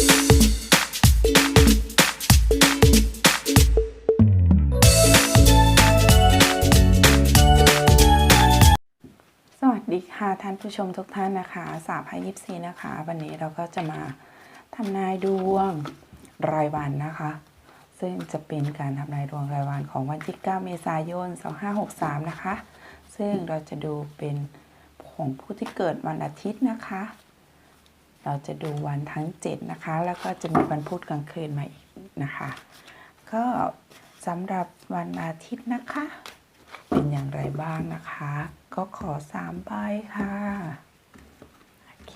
สวัสดีค่ะท่านผู้ชมทุกท่านนะคะ สาพายิปซีนะคะ วันนี้เราก็จะมาทำนายดวงรายวันนะคะ ซึ่งจะเป็นการทำนายดวงรายวันของวันที่ 9 เมษายน 2563 นะคะ ซึ่งเราจะดูเป็นของผู้ที่เกิดวันอาทิตย์นะคะ เราจะดูวันทั้ง 7 นะคะ แล้วก็จะมีวันพุธกลางคืนมาอีกนะคะ ก็สำหรับวันอาทิตย์นะคะ เป็นอย่างไรบ้างนะคะ ก็ขอสามใบค่ะ โอเค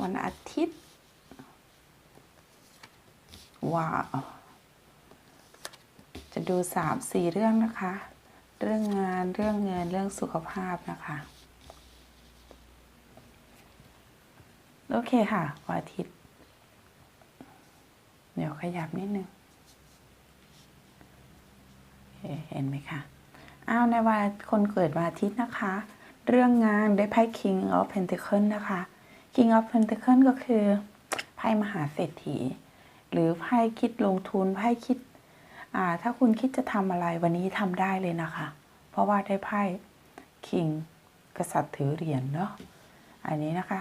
วันอาทิตย์ ว้าว จะดูสามสี่เรื่องนะคะ เรื่องงานเรื่องเงินเรื่องสุขภาพนะคะ โอเคค่ะวันอาทิตย์ เดี๋ยวขยับนิดนึงเห็นไหมคะอ้าวในวันคนเกิดวันอาทิตย์นะคะ เรื่องงานได้ไพ่ King of Pentacle นะคะ King of Pentacle ก็คือไพ่มหาเศรษฐี หรือไพ่คิดลงทุนไพ่คิดอ่าถ้าคุณคิดจะทำอะไรวันนี้ทำได้เลยนะคะ เพราะว่าได้ไพ่ King กษัตริย์ถือเหรียญเนาะอันนี้นะคะ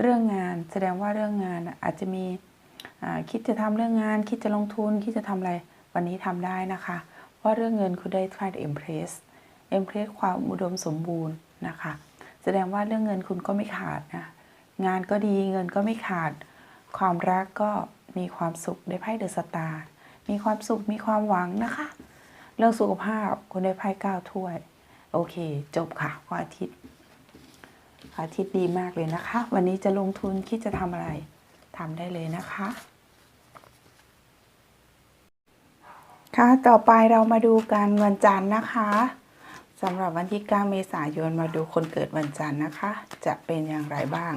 เรื่องงานแสดงว่าเรื่องงานอาจจะมีคิดจะทำเรื่องงาน คิดจะลงทุน คิดจะทำอะไรวันนี้ทำได้นะคะ เพราะเรื่องเงินคุณได้ไพ่ Empress Empress ความอุดมสมบูรณ์นะคะ แสดงว่าเรื่องเงินคุณก็ไม่ขาดนะงานก็ดีเงินก็ไม่ขาด ความรักก็มีความสุขได้ไพ่เดอะสตาร์มีความสุขมีความหวังนะคะ เรื่องสุขภาพคุณได้ไพ่เก้าถ้วย โอเค จบค่ะวันอาทิตย์ วันอาทิตย์ดีมากเลยนะคะ วันนี้จะลงทุนคิดจะทำอะไรทำได้เลยนะคะ ค่ะต่อไปเรามาดูกันวันจันทร์นะคะสำหรับวันที่ 9 เมษายนมาดูคนเกิดวันจันทร์นะคะ จะเป็นอย่างไรบ้าง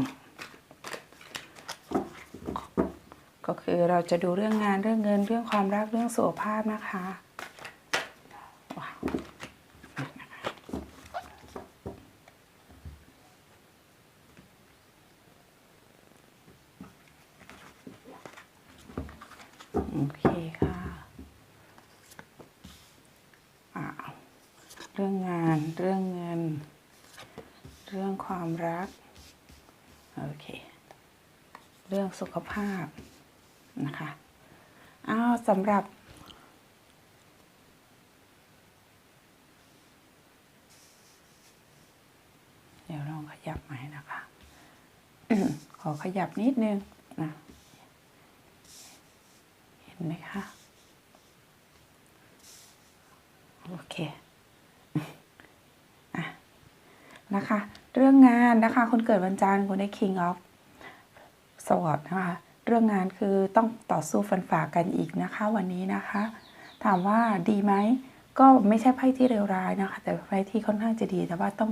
ก็คือเราจะดูเรื่องงานเรื่องเงินเรื่องความรักเรื่องสุขภาพนะคะว้าวโอเคค่ะ อ้าวเรื่องงาน เรื่องเงิน เรื่องความรัก โอเค เรื่องสุขภาพนะคะอ้าวสำหรับ เดี๋ยวลองขยับใหม่นะคะ ขอขยับนิดนึงนะเห็นไหมคะ โอเคอะนะคะ เรื่องงานนะคะ คนเกิดวันจันทร์คุณได้ King of Swords นะคะเรื่องงานคือต้องต่อสู้ฟันฝ่ากันอีกนะคะวันนี้นะคะ ถามว่าดีไหมก็ไม่ใช่ไพ่ที่เลวร้ายนะคะ แต่ไพ่ที่ค่อนข้างจะดี แต่ว่าต้อง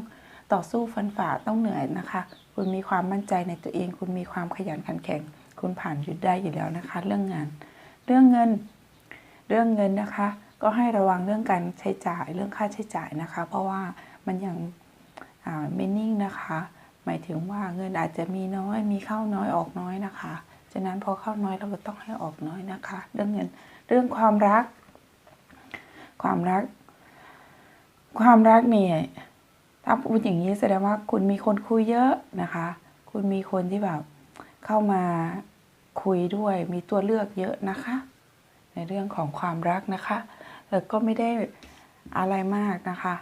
ต่อสู้ฟันฝ่าต้องเหนื่อยนะคะ คุณมีความมั่นใจในตัวเอง คุณมีความขยันขันแข็ง คุณผ่านยุดได้อยู่แล้วนะคะ เรื่องงาน เรื่องเงิน เรื่องเงินนะคะ ก็ให้ระวังเรื่องการใช้จ่ายเรื่องค่าใช้จ่ายนะคะ เพราะว่ามันยัง ไม่นิ่งนะคะ หมายถึงว่าเงินอาจจะมีน้อยมีเข้าน้อยออกน้อยนะคะฉะนั้นพอเข้าน้อยเราก็ต้องให้ออกน้อยนะคะ เรื่องเงินเรื่องความรัก ความรัก ความรักเนี่ยถ้าพูดอย่างนี้แสดงว่าคุณมีคนคุยเยอะนะคะ คุณมีคนที่แบบเข้ามาคุยด้วยมีตัวเลือกเยอะนะคะ ในเรื่องของความรักนะคะแต่ก็ไม่ได้อะไรมากนะคะ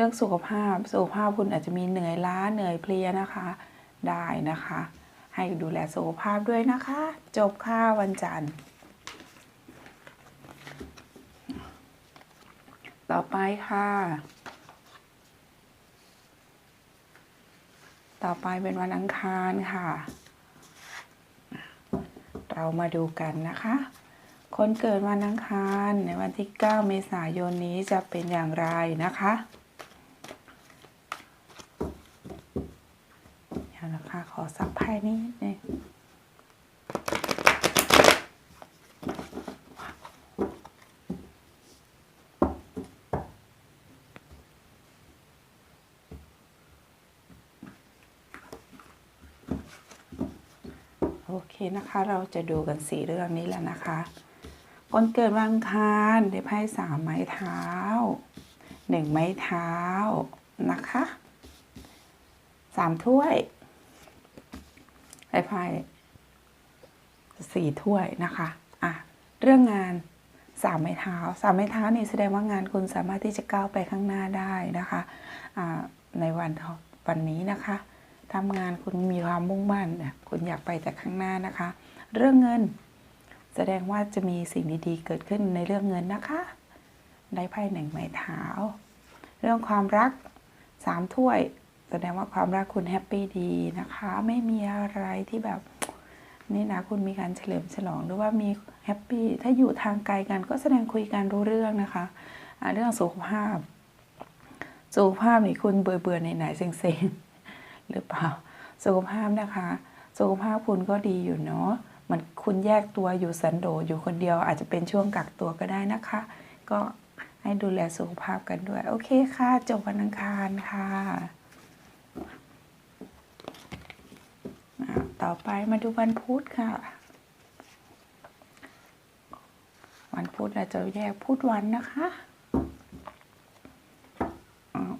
รื่องสุขภาพสุขภาพคุณอาจจะมีเหนื่อยล้าเหนื่อยเพลียนะคะ ได้นะคะ ให้ดูแลสุขภาพด้วยนะคะ จบค่ะวันจันทร์ ต่อไปค่ะ ต่อไปเป็นวันอังคารค่ะ เรามาดูกันนะคะคนเกิดวันอังคารในวันที่ 9 เมษายนนี้จะเป็นอย่างไรนะคะ เดี๋ยว นะคะ ขอสับไพ่นิดนึงเคนะคะ เราจะดูกันสี่เรื่องนี้แหละนะคะคนเกิดวันอังคารได้ไพ่สามไม้เท้าหนึ่งไม้เท้านะคะสามถ้วย ได้ไพ่สี่ถ้วยนะคะอะเรื่องงานสามไม้เท้าสามไม้เท้านี่แสดงว่างานคุณสามารถที่จะก้าวไปข้างหน้าได้นะคะอ่าในวันวันนี้นะคะทำงานคุณมีความมุ่งมั่นเนี่ยคุณอยากไปแต่ข้างหน้านะคะ เรื่องเงิน แสดงว่าจะมีสิ่งดีๆ เกิดขึ้นในเรื่องเงินนะคะ ได้ไพ่หนึ่งไม้เท้า เรื่องความรักสามถ้วย แสดงว่าความรักคุณแฮปปี้ดีนะคะ ไม่มีอะไรที่แบบนี่นะคุณมีการเฉลิมฉลองหรือว่ามีแฮปปี้ถ้าอยู่ทางไกลกันก็แสดงคุยกันรู้เรื่องนะคะะเรื่องสุขภาพ สุขภาพนี่คุณเบื่อเบื่อไหนๆเซ็งๆหรือเปล่า สุขภาพนะคะ สุขภาพคุณก็ดีอยู่เนาะมันคุณแยกตัวอยู่สันโดษอยู่คนเดียวอาจจะเป็นช่วงกักตัวก็ได้นะคะ ก็ให้ดูแลสุขภาพกันด้วย โอเคค่ะ จบวันอังคารค่ะอะ ต่อไปมาดูวันพุธค่ะ วันพุธเราจะแยกพุธวันนะคะ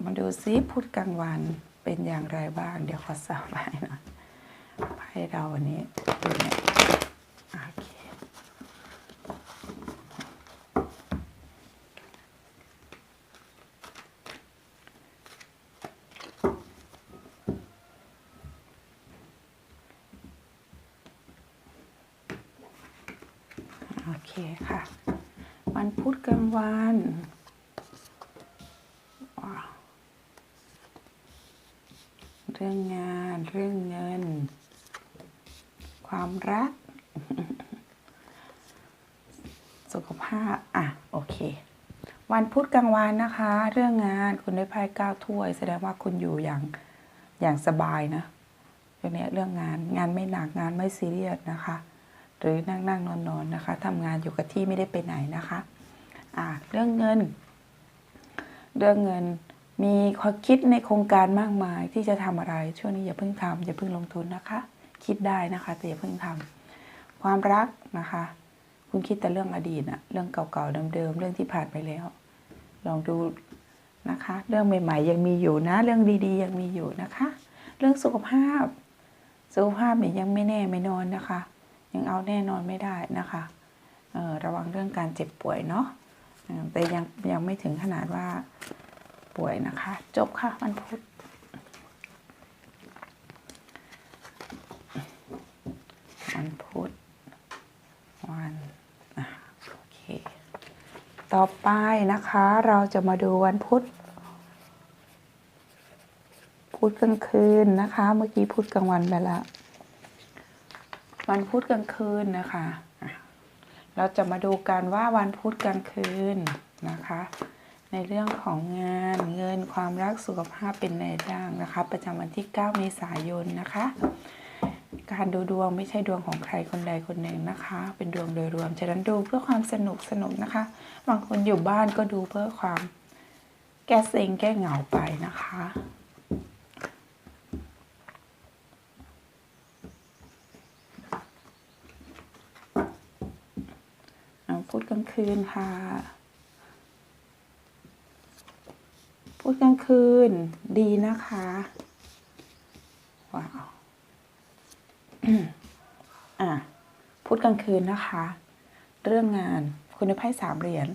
มาดูซิพุธกลางวันเป็นอย่างไรบ้าง เดี๋ยวขอสาบไปหน่อยไพ่เราวันนี้ดูเนี่ยโอเค โอเคค่ะ วันพุธกลางวันว้าวเรื่องงานเรื่องเงิน ความรัก สุขภาพ อะ โอเค วันพุธกลางวันนะคะ เรื่องงานคุณได้ไพ่เก้าถ้วย แสดงว่าคุณอยู่อย่างอย่างสบายนะเรื่องนี้เรื่องงานงานไม่หนักงานไม่ซีเรียสนะคะ หรือนั่งนั่งนอนนอนนะคะทำงานอยู่กับที่ไม่ได้ไปไหนนะคะ อ่าเรื่องเงิน เรื่องเงิน มีความคิดในโครงการมากมายที่จะทำอะไร ช่วงนี้อย่าเพิ่งทำอย่าเพิ่งลงทุนนะคะ คิดได้นะคะแต่อย่าเพิ่งทำความรักนะคะ คุณคิดแต่เรื่องอดีตอะเรื่องเก่าๆเดิมๆเรื่องที่ผ่านไปแล้ว ลองดูนะคะ เรื่องใหม่ ๆ ยังมีอยู่นะ เรื่องดีๆ ยังมีอยู่นะคะ เรื่องสุขภาพ สุขภาพเนี่ยยังไม่แน่ไม่นอนนะคะ ยังเอาแน่นอนไม่ได้นะคะเออระวังเรื่องการเจ็บป่วยเนาะแต่ยังยังไม่ถึงขนาดว่า ป่วยนะคะ จบค่ะวันพุธวันพุธวันโอเคต่อไปนะคะเราจะมาดูวันพุธพุธกลางคืนนะคะ เมื่อกี้พุธกลางวันไปแล้ววันพุธกลางคืนนะคะ เราจะมาดูกันว่าวันพุธกลางคืนนะคะ ในเรื่องของงานเงินความรักสุขภาพเป็นในร่างนะคะ ประจำวันที่ 9 เมษายนนะคะ การดูดวงไม่ใช่ดวงของใครคนใดคนหนึ่งนะคะ เป็นดวงโดยรวมฉะนั้นดูเพื่อความสนุกสนุกนะคะ บางคนอยู่บ้านก็ดูเพื่อความแก้เซ็งแก้เหงาไปนะคะอ่าพูดกลางคืนค่ะ พูดกลางคืน ดีนะคะว้าวอะพูดกลางคืนนะคะ เรื่องงานคุณได้ไพ่สามเหรียญ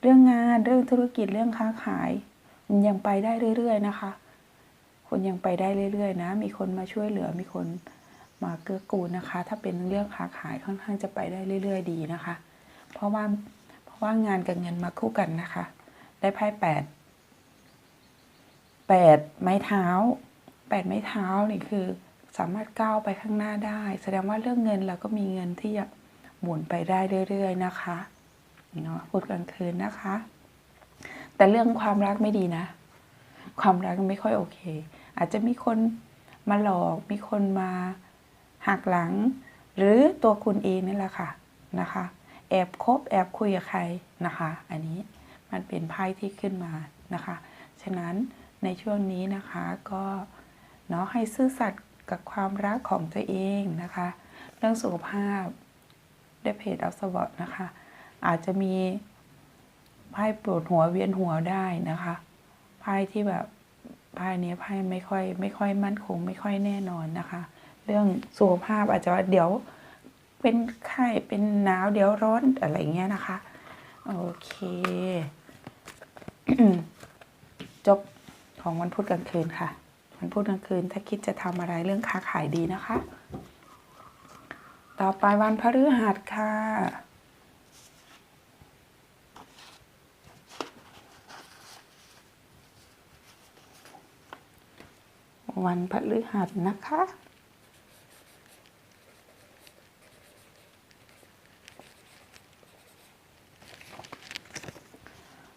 เรื่องงานเรื่องธุรกิจเรื่องค้าขายมันยังไปได้เรื่อย ๆ นะคะคุณยังไปได้เรื่อย ๆ นะ มีคนมาช่วยเหลือมีคนมาเกื้อกูลนะคะ ถ้าเป็นเรื่องค้าขายค่อนข้างจะไปได้เรื่อย ๆ ดีนะคะ เพราะว่าเพราะว่างานกับเงินมาคู่กันนะคะ ได้ไพ่แปด แปดไม้เท้าแปดไม้เท้านี่คือสามารถก้าวไปข้างหน้าได้ แสดงว่าเรื่องเงินเราก็มีเงินที่จะหมุนไปได้เรื่อย ๆ นะคะเนาะพูดกลางคืนนะคะ แต่เรื่องความรักไม่ดีนะ ความรักไม่ค่อยโอเค อาจจะมีคนมาหลอก มีคนมาหักหลัง หรือตัวคุณเองนี่แหละค่ะนะคะ แอบคบแอบคุยกับใครนะคะ อันนี้มันเป็นไพ่ที่ขึ้นมานะคะ ฉะนั้น ในช่วงนี้นะคะก็เนาะให้ซื่อสัตย์กับความรักของตัวเองนะคะ เรื่องสุขภาพได้เพจอัลสวอตนะคะ อาจจะมีไพ่ปวดหัวเวียนหัวได้นะคะไพ่ที่แบบไพ่นี้ไพ่ไม่ค่อยไม่ค่อยมั่นคง ไม่ค่อยแน่นอนนะคะ เรื่องสุขภาพอาจจะว่าเดี๋ยวเป็นไข้เป็นหนาวเดี๋ยวร้อนอะไรเงี้ยนะคะ โอเค จบ ของวันพุธกลางคืนค่ะ วันพุธกลางคืนถ้าคิดจะทำอะไรเรื่องค้าขายดีนะคะ ต่อไปวันพฤหัสค่ะวันพฤหัสนะคะ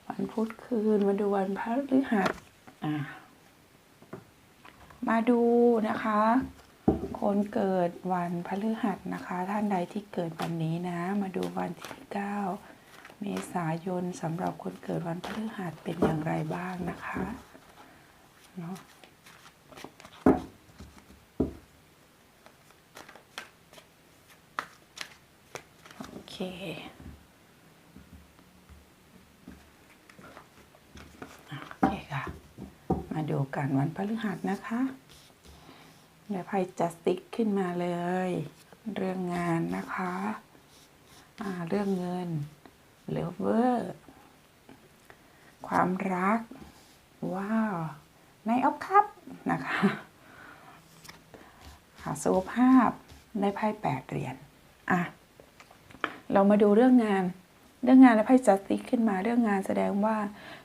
วันพุธคืนมาดูวันพฤหัส มาดูนะคะคนเกิดวันพฤหัสนะคะ ท่านใดที่เกิดวันนี้นะ มาดูวันที่ 9 เมษายนสำหรับคนเกิดวันพฤหัสเป็นอย่างไรบ้างนะคะเนาะโอเค โอเคค่ะ มาดูกันวันพฤหัสนะคะเดี๋ยวไพ่จัสติกขึ้นมาเลย เรื่องงานนะคะเรื่องเงินเลเวอร์ความรัก ว้าว ในออฟคัพนะคะค่ะสุขภาพได้ไพ่แปดเหรียญอะ เรามาดูเรื่องงาน เรื่องงานและไพ่จัสติขึ้นมาเรื่องงานแสดงว่า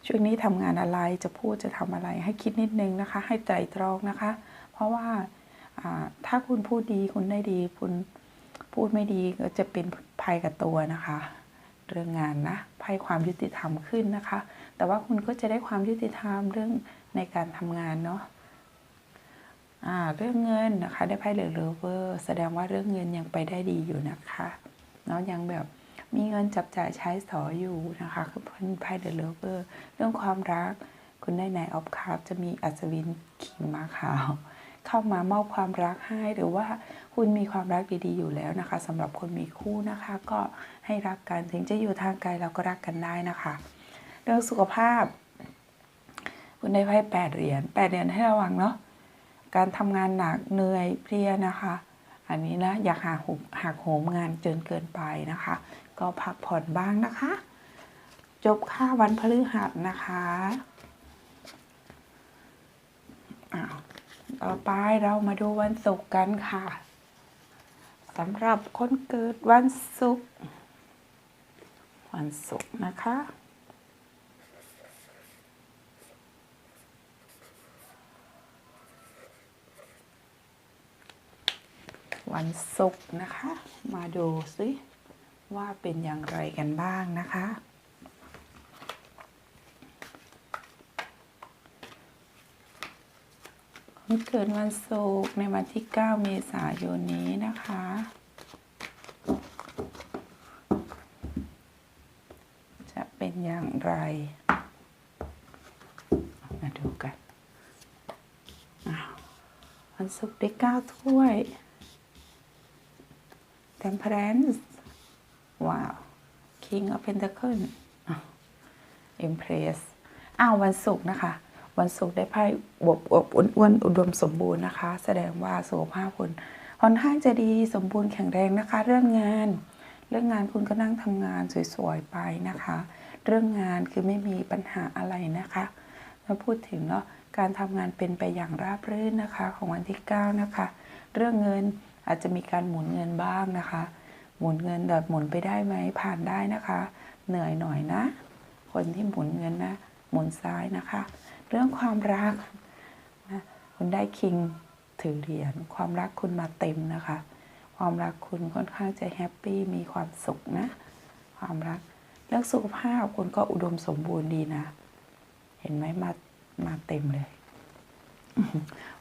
ช่วงนี้ทำงานอะไรจะพูดจะทำอะไร ให้คิดนิดนึงนะคะ ให้ใจตรองนะคะ เพราะว่าถ้าคุณพูดดีคุณได้ดี คุณพูดไม่ดีก็จะเป็นภัยกับตัวนะคะ เรื่องงานนะภัยความยุติธรรมขึ้นนะคะ แต่ว่าคุณก็จะได้ความยุติธรรมเรื่องในการทำงานเนาะเรื่องเงินนะคะ ได้ไพ่เหลือเลเวอร์แสดงว่าเรื่องเงินยังไปได้ดีอยู่นะคะเนาะยังแบบ มีเงินจับจ่ายใช้สอยอยู่นะคะคือเป็นไพ่เดอะเลเวอร์เรื่องความรัก คุณได้ในออฟคาร์จะมีอัศวินขี่ม้าขาว เข้ามามอบความรักให้หรือว่าคุณมีความรักดีๆอยู่แล้วนะคะสำหรับคนมีคู่นะคะ ก็ให้รักกันถึงจะอยู่ทางไกลเราก็รักกันได้นะคะ เรื่องสุขภาพ คุณได้ไพ่แปดเหรียญแปดเหรียญให้ระวังเนาะการทำงานหนักเหนื่อยเพลียนะคะอันนี้นะ อยากหาหุบหักโหมงานจนเกินไปนะคะ ก็พักผ่อนบ้างนะคะ จบค่าวันพฤหัสนะคะอ้าวต่อไปเรามาดูวันศุกร์กันค่ะสำหรับคนเกิดวันศุกร์วันศุกร์นะคะ วันศุกร์นะคะ มาดูสิ ว่าเป็นอย่างไรกันบ้างนะคะคนเกิดวันศุกร์ในวันที่ 9 เมษายนนี้นะคะ จะเป็นอย่างไร มาดูกันอ้าววันศุกร์ได้ 9 ถ้วย Temperance ว้าว King of Pentacles อะ Empress อ้าววันศุกร์นะคะ วันศุกร์ได้ไพ่บวบอวบอ้วนอุดมสมบูรณ์นะคะ แสดงว่าสุขภาพคุณค่อนข้างจะดีสมบูรณ์แข็งแรงนะคะ เรื่องงาน เรื่องงานคุณก็นั่งทำงานสวยๆไปนะคะ เรื่องงานคือไม่มีปัญหาอะไรนะคะแล้วพูดถึงเนาะการทำงานเป็นไปอย่างราบรื่นนะคะ ของวันที่ 9 นะคะ เรื่องเงินอาจจะมีการหมุนเงินบ้างนะคะ หมุนเงินแบบหมุนไปได้ไหมผ่านได้นะคะ เหนื่อยหน่อยนะ คนที่หมุนเงินนะ หมุนซ้ายนะคะ เรื่องความรักนะคุณได้คิงถือเหรียญความรักคุณมาเต็มนะคะ ความรักคุณค่อนข้างจะแฮปปี้มีความสุขนะ ความรักเรื่องสุขภาพคุณก็อุดมสมบูรณ์ดีนะ เห็นไหมมามาเต็มเลย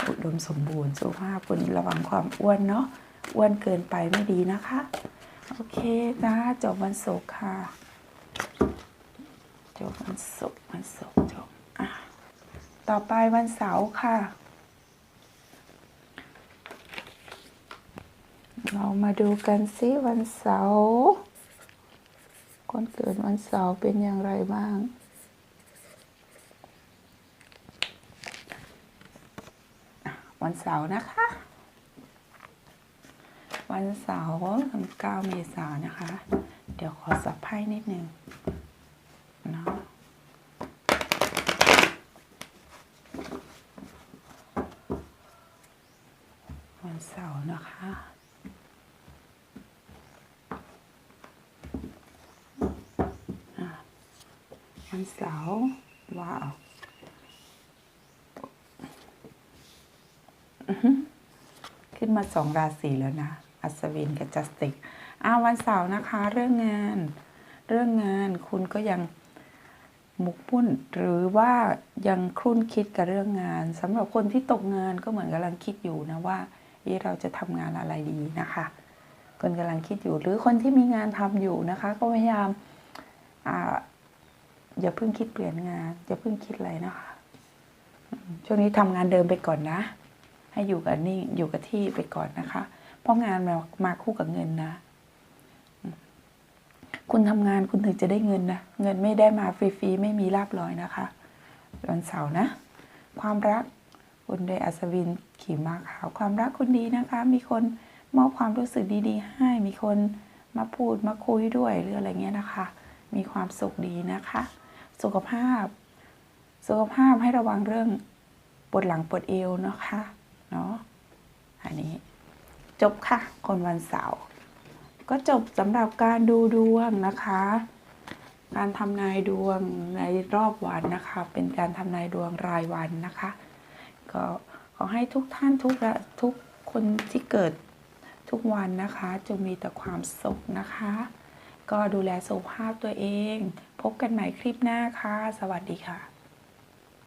อุดมสมบูรณ์สุขภาพคุณระวังความอ้วนเนาะอ้วนเกินไปไม่ดีนะคะ โอเคนะจบวันศุกร์ค่ะ จบวันศุกร์วันศุกร์จบอะต่อไปวันเสาร์ค่ะ เรามาดูกันซิวันเสาร์คนเกิดวันเสาร์เป็นอย่างไรบ้างวันเสาร์นะคะ วันเสาร์วันเก้าเมษายนนะคะ เดี๋ยวขอสับไพ่นิดนึงเนาะวันเสาร์นะคะวันเสาร์ว้าวขึ้นมาสองราศีแล้วนะ อัศวินกับจัสติกอ้าววันเสาร์นะคะ เรื่องงาน เรื่องงานคุณก็ยังหมกมุ่นหรือว่ายังครุ่นคิดกับเรื่องงานสำหรับคนที่ตกงานก็เหมือนกำลังคิดอยู่นะว่าเอ๊เราจะทำงานอะไรดีนะคะคนกำลังคิดอยู่ หรือคนที่มีงานทำอยู่นะคะ ก็พยายามอ่าอย่าเพิ่งคิดเปลี่ยนงาน อย่าเพิ่งคิดอะไรนะคะ ช่วงนี้ทำงานเดิมไปก่อนนะ ให้อยู่กับนี่อยู่กับที่ไปก่อนนะคะ เพราะงานมามาคู่กับเงินนะ คุณทำงานคุณถึงจะได้เงินนะ เงินไม่ได้มาฟรีๆไม่มีลาบลอยนะคะวันเสาร์นะ ความรักคุณได้อัศวินขี่ม้าขาวความรักคุณดีนะคะ มีคนมอบความรู้สึกดีๆ ให้มีคนมาพูดมาคุยด้วยหรืออะไรเงี้ยนะคะ มีความสุขดีนะคะ สุขภาพ สุขภาพให้ระวังเรื่องปวดหลังปวดเอวนะคะเนาะอันนี้ จบค่ะ คนวันเสาร์ก็จบสำหรับการดูดวงนะคะ การทำนายดวงในรอบวันนะคะ เป็นการทำนายดวงรายวันนะคะ ก็ขอให้ทุกท่านทุกระทุกคนที่เกิดทุกวันนะคะ จงมีแต่ความสุขนะคะ ก็ดูแลสุขภาพตัวเอง พบกันใหม่คลิปหน้าค่ะ สวัสดีค่ะ